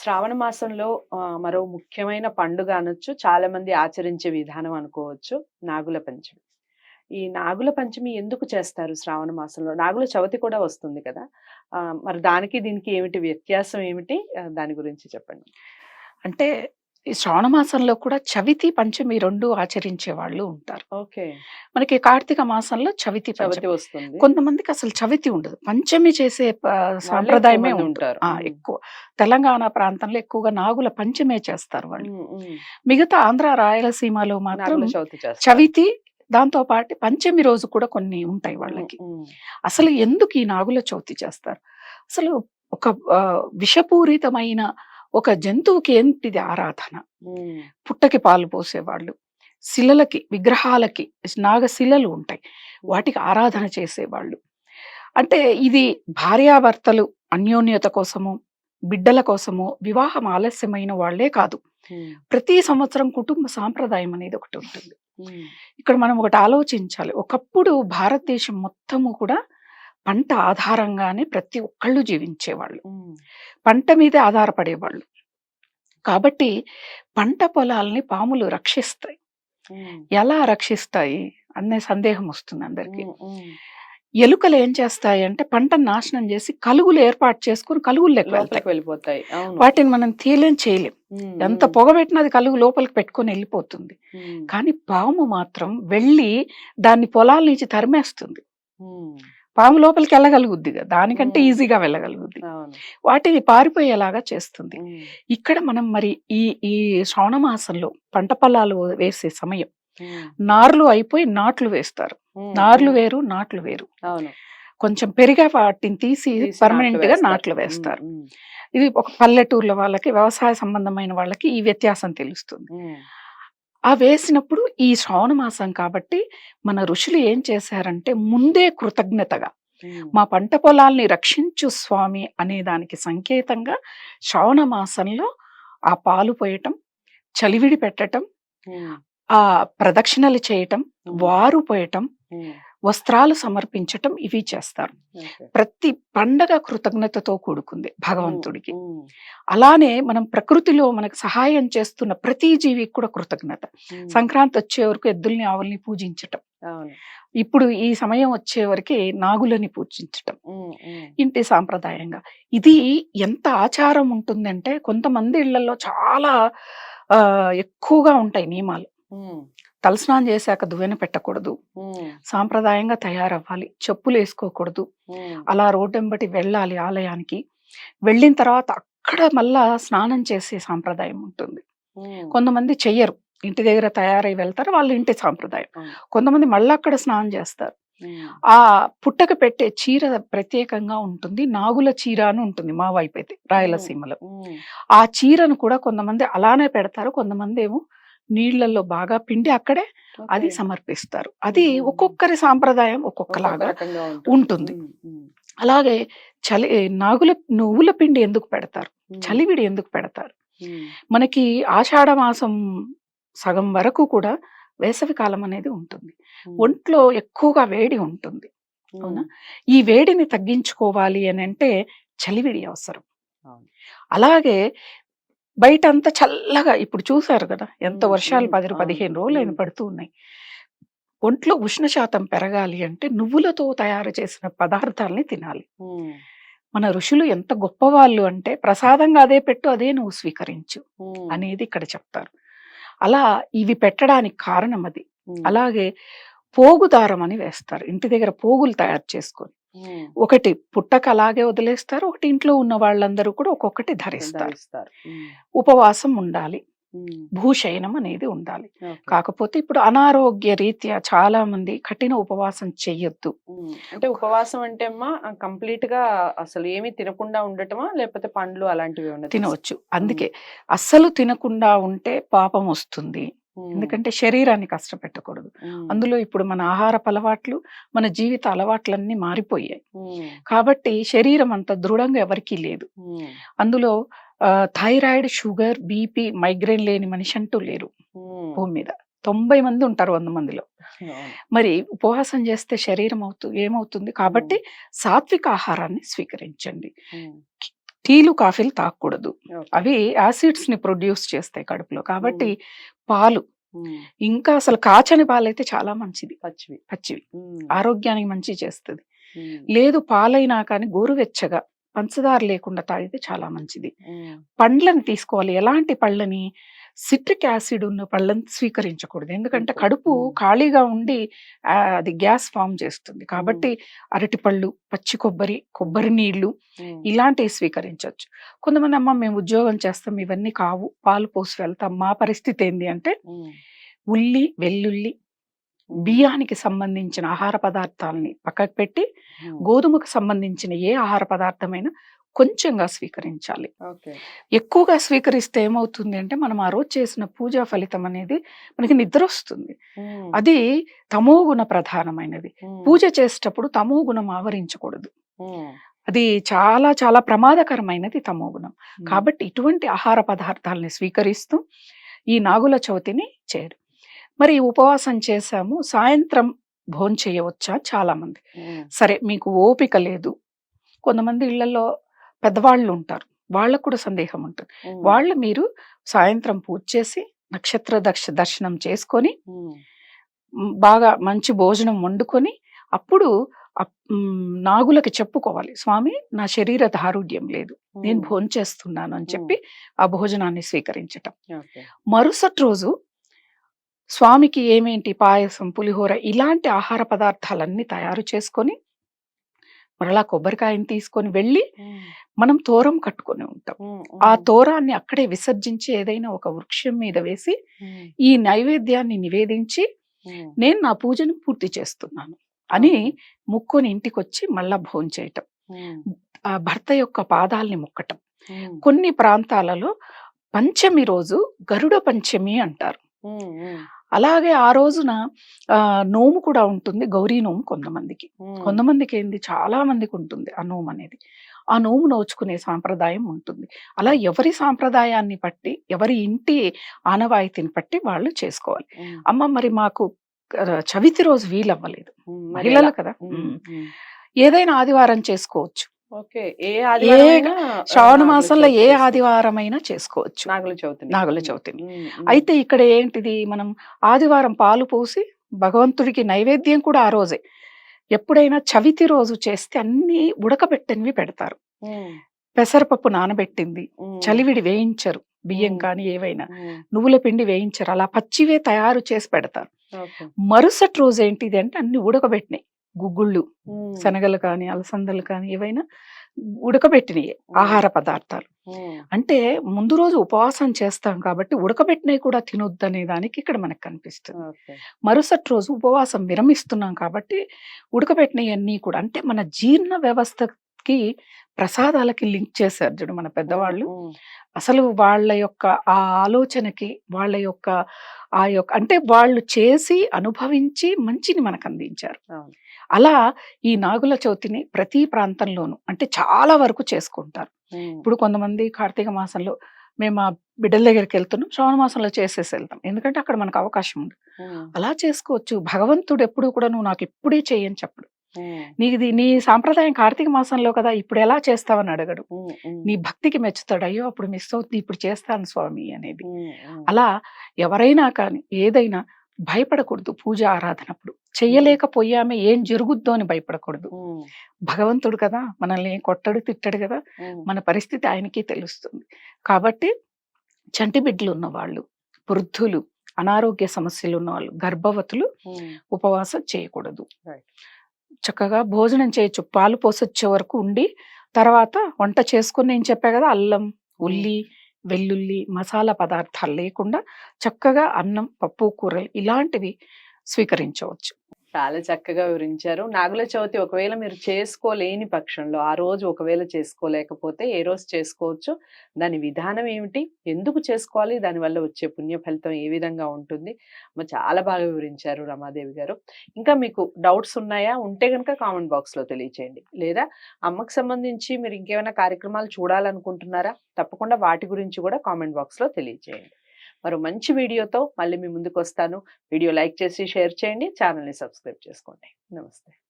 శ్రావణ మాసంలో మరో ముఖ్యమైన పండుగ అనొచ్చు. చాలా మంది ఆచరించే విధానం అనుకోవచ్చు. నాగుల పంచమి. ఈ నాగుల పంచమి ఎందుకు చేస్తారు శ్రావణ మాసంలో? నాగుల చవితి కూడా వస్తుంది కదా. మరి దానికి దీనికి ఏమిటి వ్యత్యాసం ఏమిటి? దాని గురించి చెప్పండి. అంటే ఈ శ్రావణ మాసంలో కూడా చవితి పంచమి రెండు ఆచరించే వాళ్ళు ఉంటారు. ఓకే. మనకి కార్తీక మాసంలో చవితి చవితి పంచమి. వస్తుంది. కొంతమందికి అసలు చవితి ఉండదు. పంచమి చేసే సాంప్రదాయమే ఉంటారు. ఎక్కువ. తెలంగాణ ప్రాంతంలో ఎక్కువగా నాగుల పంచమే చేస్తారు వాళ్ళు. మిగతా ఆంధ్ర రాయలసీమలో మాత్రం చవితి దాంతో పాటు పంచమి రోజు కూడా కొన్ని ఉంటాయి వాళ్ళకి. అసలు ఎందుకు ఈ నాగుల చవితి చేస్తారు? అసలు ఒక విషపూరితమైన ఒక జంతువుకి ఏంటిది ఆరాధన? పుట్టకి పాలు పోసేవాళ్ళు శిలలకి విగ్రహాలకి నాగశిలలు ఉంటాయి. వాటికి ఆరాధన చేసేవాళ్ళు. అంటే ఇది భార్యాభర్తలు అన్యోన్యత కోసము బిడ్డల కోసము వివాహం ఆలస్యమైన వాళ్ళే కాదు. ప్రతి సంవత్సరం కుటుంబ సాంప్రదాయం అనేది ఒకటి ఉంటుంది. ఇక్కడ మనం ఒకటి ఆలోచించాలి. ఒకప్పుడు భారతదేశం మొత్తము కూడా పంట ఆధారంగానే ప్రతి ఒక్కళ్ళు జీవించేవాళ్ళు. పంట మీదే ఆధారపడేవాళ్ళు. కాబట్టి పంట పొలాల్ని పాములు రక్షిస్తాయి. ఎలా రక్షిస్తాయి? అనే సందేహం వస్తుంది అందరికి. ఎలుకలు ఏం చేస్తాయి అంటే పంటను నాశనం చేసి కలుగులు ఏర్పాటు చేసుకుని కలుగులు వెళ్ళిపోతాయి. వాటిని మనం తీయలేం చేయలేం. ఎంత పొగ పెట్టినా అది కలుగు లోపలికి పెట్టుకొని వెళ్ళిపోతుంది. కానీ పాము మాత్రం వెళ్ళి దాన్ని పొలాల నుంచి తరిమేస్తుంది. పాము లోపలికి వెళ్ళగలుగుద్ది కదా. దానికంటే. ఈజీగా వెళ్ళగలుగుద్ది. వాటిని పారిపోయేలాగా చేస్తుంది. ఇక్కడ మనం మరి ఈ ఈ శ్రావణ మాసంలో పంట పొలాలు వేసే సమయం నార్లు అయిపోయి నాట్లు వేస్తారు. నార్లు. వేరు నాట్లు వేరు. కొంచెం పెరిగా వాటిని తీసి పర్మనెంట్గా. నాట్లు వేస్తారు. ఇది ఒక పల్లెటూర్ల వాళ్ళకి వ్యవసాయ సంబంధమైన వాళ్ళకి ఈ వ్యత్యాసం తెలుస్తుంది. ఆ వేసినప్పుడు ఈ శ్రావణ మాసం కాబట్టి మన ఋషులు ఏం చేశారంటే ముందే కృతజ్ఞతగా మా పంట పొలాల్ని రక్షించు స్వామి అనే దానికి సంకేతంగా శ్రావణ మాసంలో ఆ పాలు పోయటం చలివిడి పెట్టటం ఆ ప్రదక్షిణలు చేయటం వారు పోయటం వస్త్రాలు సమర్పించటం ఇవి చేస్తారు. ప్రతి పండగ కృతజ్ఞతతో కూడుకుంది భగవంతుడికి. అలానే మనం ప్రకృతిలో మనకు సహాయం చేస్తున్న ప్రతి జీవికి కూడా కృతజ్ఞత. సంక్రాంతి వచ్చే వరకు ఎద్దుల్ని ఆవుల్ని పూజించటం. ఇప్పుడు ఈ సమయం వచ్చే వరకు నాగులని పూజించటం. ఇంటి సాంప్రదాయంగా. ఇది ఎంత ఆచారం ఉంటుందంటే కొంతమంది ఇళ్ళలో చాలా ఎక్కువగా ఉంటాయి నియమాలు. తలస్నానం చేశాక దువ్వెన పెట్టకూడదు. సాంప్రదాయంగా తయారవ్వాలి. చెప్పులు వేసుకోకూడదు. అలా రోడ్డెంబటి వెళ్ళాలి ఆలయానికి. వెళ్ళిన తర్వాత అక్కడ మళ్ళా స్నానం చేసే సాంప్రదాయం ఉంటుంది. కొంతమంది చెయ్యరు. ఇంటి దగ్గర తయారై వెళ్తారు. వాళ్ళ ఇంటి సాంప్రదాయం. కొంతమంది మళ్ళీ అక్కడ స్నానం చేస్తారు. ఆ పుట్టక పెట్టే చీర ప్రత్యేకంగా ఉంటుంది. నాగుల చీర అని ఉంటుంది మా వైపు అయితే రాయలసీమలో ఆ చీరను కూడా కొంతమంది అలానే పెడతారు. కొంతమంది ఏమో నీళ్ళలో బాగా పిండి అక్కడే అది. సమర్పిస్తారు. అది. ఒక్కొక్కరి సాంప్రదాయం ఒక్కొక్క ఒక్కొక్కలాగా ఉంటుంది. అలాగే చలి నాగుల నువ్వుల పిండి ఎందుకు పెడతారు? చలివిడి ఎందుకు పెడతారు? మనకి ఆషాఢ మాసం సగం వరకు కూడా వేసవి కాలం అనేది ఉంటుంది. ఒంట్లో ఎక్కువగా వేడి ఉంటుంది. అవునా? ఈ వేడిని తగ్గించుకోవాలి అని అంటే చలివిడి అవసరం. అలాగే బయట అంతా చల్లగా ఇప్పుడు చూసారు కదా ఎంత వర్షాలు పది. పదిహేను రోజులు. పడుతూ ఉన్నాయి. ఒంట్లో ఉష్ణ శాతం పెరగాలి అంటే నువ్వులతో తయారు చేసిన పదార్థాలని తినాలి. మన ఋషులు ఎంత గొప్పవాళ్ళు అంటే ప్రసాదంగా అదే పెట్టు అదే నువ్వు స్వీకరించు అనేది ఇక్కడ చెప్తారు. అలా ఇవి పెట్టడానికి కారణం అది. అలాగే పోగు దారం అని వేస్తారు. ఇంటి దగ్గర పోగులు తయారు చేసుకొని. ఒకటి పుట్టక అలాగే వదిలేస్తారు ఒకటి ఇంట్లో ఉన్న వాళ్ళందరూ కూడా ఒక్కొక్కటి ధరిస్తారు. ఉపవాసం ఉండాలి. భూశయనం అనేది ఉండాలి. కాకపోతే ఇప్పుడు అనారోగ్య రీత్యా చాలా మంది కఠిన ఉపవాసం చెయ్యొద్దు. అంటే ఉపవాసం అంటే అమ్మా కంప్లీట్గా అసలు ఏమీ తినకుండా ఉండటమా లేకపోతే పండ్లు అలాంటివి తినవచ్చు. అందుకే అస్సలు తినకుండా ఉంటే పాపం వస్తుంది. ఎందుకంటే శరీరాన్ని కష్టపెట్టకూడదు. అందులో ఇప్పుడు మన ఆహారపు అలవాట్లు మన జీవిత అలవాట్లన్నీ మారిపోయాయి. కాబట్టి శరీరం అంత దృఢంగా ఎవరికీ లేదు. అందులో థైరాయిడ్ షుగర్ బీపీ మైగ్రేన్ లేని మనిషి అంటూ లేరు భూమి మీద. తొంభై మంది ఉంటారు వంద మందిలో. మరి ఉపవాసం చేస్తే శరీరం అవుతు ఏమవుతుంది? కాబట్టి సాత్విక ఆహారాన్ని స్వీకరించండి. టీలు కాఫీలు తాగకూడదు. అవి యాసిడ్స్ని ప్రొడ్యూస్ చేస్తాయి కడుపులో. కాబట్టి. పాలు. ఇంకా అసలు కాచని పాలైతే చాలా మంచిది. పచ్చివి. పచ్చివి. ఆరోగ్యానికి మంచి చేస్తుంది. లేదు పాలైనా కానీ గోరువెచ్చగా పంచదార లేకుండా తాగితే చాలా మంచిది. పండ్లను తీసుకోవాలి. ఎలాంటి పళ్ళని సిట్రిక్ యాసిడ్ ఉన్న పళ్ళని స్వీకరించకూడదు. ఎందుకంటే. కడుపు. ఖాళీగా ఉండి అది గ్యాస్ ఫామ్ చేస్తుంది. కాబట్టి అరటిపళ్ళు పచ్చి కొబ్బరి కొబ్బరి నీళ్ళు ఇలాంటివి స్వీకరించవచ్చు కొంతమంది అమ్మ మేము ఉద్యోగం చేస్తాం ఇవన్నీ కావు పాలు పోసి వెళ్తాం మా పరిస్థితి ఏంది? అంటే ఉల్లి వెల్లుల్లి బియ్యానికి సంబంధించిన ఆహార పదార్థాలని పక్కకు పెట్టి గోధుమకు సంబంధించిన ఏ ఆహార పదార్థమైనా కొంచెంగా స్వీకరించాలి. ఎక్కువగా స్వీకరిస్తే ఏమవుతుంది అంటే మనం ఆ రోజు చేసిన పూజా ఫలితం అనేది మనకి నిద్ర వస్తుంది. అది తమోగుణ ప్రధానమైనది. ఉమ్, పూజ చేసేటప్పుడు తమో గుణం ఆవరించకూడదు. అది చాలా చాలా ప్రమాదకరమైనది తమోగుణం ఉమ్, కాబట్టి ఇటువంటి ఆహార పదార్థాలని స్వీకరిస్తూ ఈ నాగుల చవితిని చేయరు. మరి ఉపవాసం చేశాము సాయంత్రం భోజనం చేయవచ్చా చాలా మంది సరే మీకు ఓపిక లేదు. కొంతమంది ఇళ్ళలో పెద్దవాళ్ళు ఉంటారు వాళ్ళకు కూడా సందేహం ఉంటుంది వాళ్ళు మీరు సాయంత్రం పూజ చేసి నక్షత్ర దర్శ దర్శనం చేసుకొని బాగా మంచి భోజనం వండుకొని అప్పుడు నాగులకి చెప్పుకోవాలి. స్వామి నా శరీర దారుఢ్యం లేదు. నేను ఉమ్, భోజనం చేస్తున్నాను అని చెప్పి ఆ భోజనాన్ని స్వీకరించటం. మరుసటి రోజు స్వామికి ఏమేంటి పాయసం పులిహోర ఇలాంటి ఆహార పదార్థాలన్నీ తయారు చేసుకొని మరలా కొబ్బరికాయని తీసుకొని వెళ్ళి మనం తోరం కట్టుకొని ఉంటాం. ఆ తోరాన్ని అక్కడే విసర్జించి ఏదైనా ఒక వృక్షం మీద వేసి ఈ నైవేద్యాన్ని నివేదించి నేను నా పూజను పూర్తి చేస్తున్నాను అని. ముక్కుని ఇంటికి వచ్చి మళ్ళా భోజనం చేయటం. ఉమ్, ఆ భర్త యొక్క పాదాల్ని మొక్కటం. కొన్ని ప్రాంతాలలో పంచమి రోజు గరుడ పంచమి అంటారు. అలాగే ఆ రోజున ఆ నోము కూడా ఉంటుంది. గౌరీ నోము కొంతమందికి. కొంతమందికి ఏంది చాలా మందికి ఉంటుంది ఆ నోము అనేది ఆ నోము నోచుకునే సాంప్రదాయం ఉంటుంది. అలా ఎవరి సాంప్రదాయాన్ని బట్టి ఎవరి ఇంటి ఆనవాయితీని బట్టి వాళ్ళు చేసుకోవాలి. అమ్మ మరి మాకు చవితి రోజు వీలవ్వలేదు. మహిళలు? కదా. ఏదైనా ఆదివారం చేసుకోవచ్చు. ఏ శ్రావణ మాసంలో చవితి ఏ. ఆదివారం అయినా చేసుకోవచ్చు. నాగుల చవితిని. నాగుల చవితిని. అయితే ఇక్కడ ఏంటిది మనం ఆదివారం పాలు పోసి భగవంతుడికి నైవేద్యం కూడా ఆ రోజే. ఎప్పుడైనా చవితి రోజు చేస్తే అన్ని ఉడకబెట్టనివి పెడతారు. పెసరపప్పు నానబెట్టింది చలివిడి వేయించరు బియ్యం. కానీ ఏవైనా. నువ్వుల పిండి వేయించరు అలా పచ్చివే తయారు చేసి పెడతారు. మరుసటి రోజు ఏంటిది అంటే అన్ని ఉడకబెట్టినాయి. గుగ్గుళ్ళు శనగలు కానీ అలసందలు కానీ ఏవైనా ఉడకబెట్టినవి ఆహార పదార్థాలు. అంటే ముందు రోజు ఉపవాసం చేస్తాం కాబట్టి ఉడకబెట్టినవి కూడా తినొద్దనే దానికి ఇక్కడ మనకు కనిపిస్తుంది. మరుసటి రోజు ఉపవాసం విరమిస్తున్నాం కాబట్టి ఉడకబెట్టినవి అన్నీ కూడా అంటే మన జీర్ణ వ్యవస్థకి ప్రసాదాలకి లింక్ చేశారు చూడు మన పెద్దవాళ్ళు. అసలు వాళ్ళ యొక్క ఆ ఆలోచనకి వాళ్ళ యొక్క ఆ యొక్క అంటే వాళ్ళు చేసి అనుభవించి మంచిని మనకు అందించారు. అలా ఈ నాగుల చవితిని ప్రతి ప్రాంతంలోనూ అంటే చాలా వరకు చేసుకుంటారు. ఇప్పుడు కొంతమంది కార్తీక మాసంలో మేము ఆ బిడ్డల దగ్గరికి వెళ్తున్నాం శ్రావణ మాసంలో చేసేసి వెళ్తాం. ఎందుకంటే అక్కడ మనకు అవకాశం ఉంది. అలా చేసుకోవచ్చు. భగవంతుడు ఎప్పుడు కూడా నువ్వు నాకు ఇప్పుడే చేయని చెప్పడు. నీది నీ సాంప్రదాయం కార్తీక మాసంలో కదా ఇప్పుడు ఎలా చేస్తావని అడగడు. నీ భక్తికి మెచ్చుతాడు. అయ్యో అప్పుడు మిస్ అవుతుంది ఇప్పుడు చేస్తాను స్వామి అనేది. అలా ఎవరైనా కానీ ఏదైనా భయపడకూడదు పూజ ఆరాధనప్పుడు. చెయ్యలేకపోయామే ఏం జరుగుద్దో అని భయపడకూడదు. భగవంతుడు కదా మనల్ని ఏం కొట్టడు తిట్టడు కదా మన పరిస్థితి ఆయనకి తెలుస్తుంది. కాబట్టి చంటి బిడ్డలు ఉన్నవాళ్ళు వృద్ధులు అనారోగ్య సమస్యలు ఉన్నవాళ్ళు గర్భవతులు ఉపవాసం చేయకూడదు. చక్కగా భోజనం చేయొచ్చు. పాలు పోసొచ్చే వరకు ఉండి తర్వాత వంట చేసుకుని నేను చెప్పా కదా అల్లం ఉల్లి వెల్లుల్లి మసాలా పదార్థాలు లేకుండా చక్కగా అన్నం పప్పు కూరలు ఇలాంటివి స్వీకరించవచ్చు. చాలా చక్కగా వివరించారు. నాగుల చవితి ఒకవేళ మీరు చేసుకోలేని పక్షంలో ఆ రోజు ఒకవేళ చేసుకోలేకపోతే ఏ రోజు చేసుకోవచ్చు? దాని విధానం ఏమిటి? ఎందుకు చేసుకోవాలి? దానివల్ల వచ్చే పుణ్య ఫలితం ఏ విధంగా ఉంటుంది? చాలా బాగా వివరించారు రమాదేవి గారు. ఇంకా మీకు డౌట్స్ ఉన్నాయా? ఉంటే కనుక కామెంట్ బాక్స్లో తెలియచేయండి. లేదా అమ్మకు సంబంధించి మీరు ఇంకేమైనా కార్యక్రమాలు చూడాలనుకుంటున్నారా? తప్పకుండా వాటి గురించి కూడా కామెంట్ బాక్స్లో తెలియచేయండి. మరో మంచి వీడియోతో మళ్ళీ మీ ముందుకు వస్తాను వీడియో లైక్ చేసి షేర్ చేయండి. ఛానల్ని సబ్స్క్రైబ్ చేసుకోండి. నమస్తే.